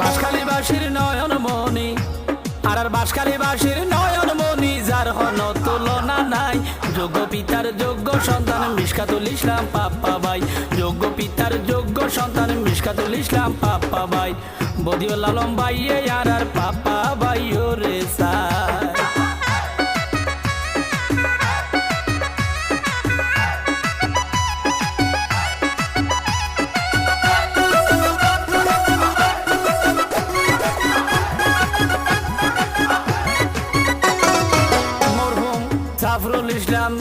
বাসখালী বাসির নয়ন মনি আর আর বাসখালী বাসির নয়ন মনি যার হন তুলনা নাই। যোগ্য পিতার যোগ্য সন্তান মিসকাতুল ইসলাম পাপ্পা ভাই। যোগ্য পিতার যোগ্য সন্তান মিসকাতুল ইসলাম পাপ্পা ভাই। বদিউল আলম ভাই আর আর পাপ্পা ভাই রে সাই। জাফরুল ইসলাম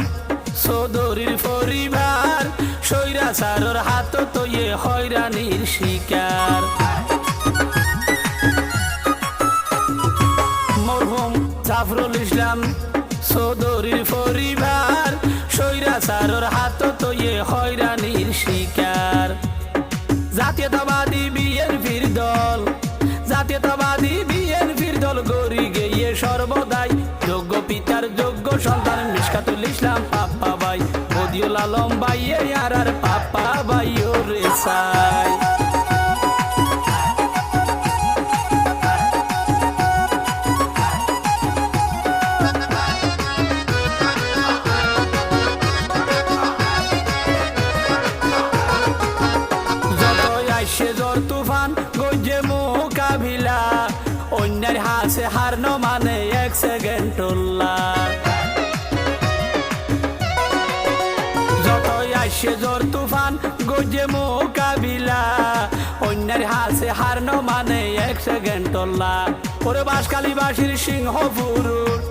চৌধুরীর পরিবার সৈরাচারর হাত তৈয়ে হয়রানির শিকার। মরহুম জাফরুল ইসলাম পরিবার হয়রানির শিকার। জাতীয়তাবাদী সন্তান মিসকাতুল ইসলাম পাপ্পা ভাই। বদিউল আলম ভাই আর আর পাপ্পা ভাই ও রে সাই। যতই আইসে জ্বর তুফান গজে মোকাবিলা অন্যের হাসে হার ন মানে এক সেকেন্ড যতই জোর তুফান গজে মোকাবিলা। অন্যের হাসে হার ন মানে এক সেকেন্ড ওরে বাসকালীবাসীর সিংহ পুরুষ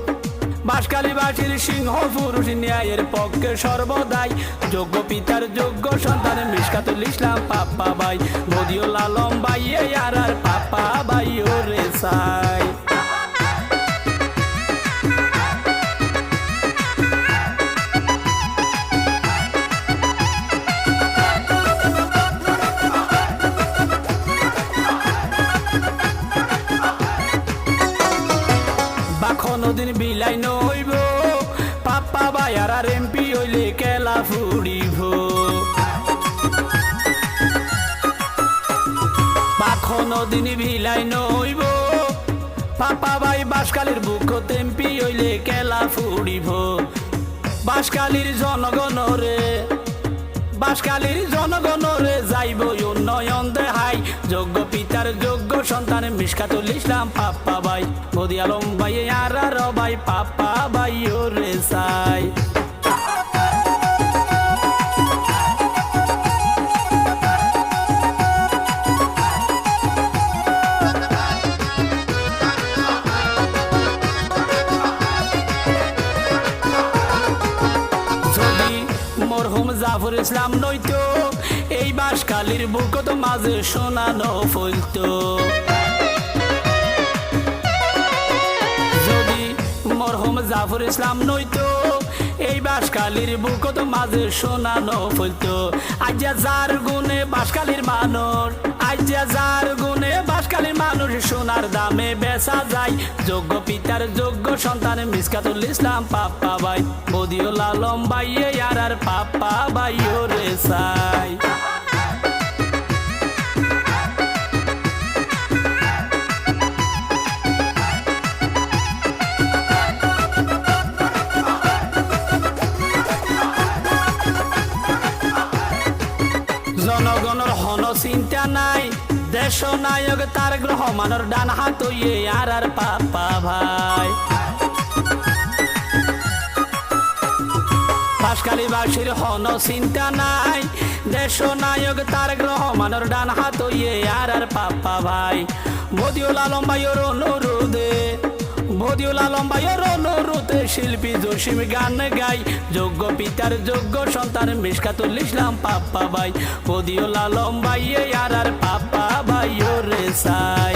বাসকালীবাসীর সিংহ পুরুষ ন্যায়ের পক্ষে সর্বদাই যোগ্য পিতার যোগ্য সন্তান। মিসকাতুল ইসলাম, পাপ্পা ভাই বদিউল আলম ভাই আর বাখন দিন বিলাই নইব। পাপ্পা বায়ার আর এমপি হইলে কেলা ফুড়িব। বাখন দিন বিলাই নইব। পাপ্পা বাই বাসকালের বুক এমপি হইলে কেলা ফুড়িব। বাসকালির জনগণরে বাসকালীর জনগণরে যাইব উন্নয়ন দেহাই। যোগ্য পিতার যোগ্য সন্তান মিসকাতুল ইসলাম, পাপ্পা ভাই। মোদি আলম ভাই আর আর ভাই, পাপ্পা জাফর ইসলাম নইতো এই বাঁশখালির বুক তো মাঝে শোনানো ফলতো। যদি মরহম জাফর ইসলাম নইতো বাসকালীর বুকত মাঝে শোনানো ফলতো আজ্ঞা যার গুণে বাসকালির মানুষ, আজ্ঞা যার গুণে বাসকালির মানুষ, সোনার দামে বেচা যায়। যোগ্য পিতার যোগ্য সন্তান মিসকাতুল ইসলাম পাপ্পা ভাই। বদিউল আলম ভাই আর আর পাপ্পা ভাই ও রে সাই। হন চিন্তা নাই দেশ নায়ক তার গ্রহ মানর ডান হাত আর আর পাপা ভাই। পাশকালী বাসীর হন চিন্তা নাই দেশ নায়ক তার গ্রহ মানর ডান হাত আর আর পাপা ভাই। বদিউল আলম ভাইয়ের অনুরোধে বদিউল আলম ভাইয়ের অনুরোধে শিল্পী জসিম গান গাই। যোগ্য পিতার যোগ্য সন্তান মিসকাতুল ইসলাম পাপ্পা ভাই। বদিউল আলম আর আর পাপ্পা ভাই রে সাই।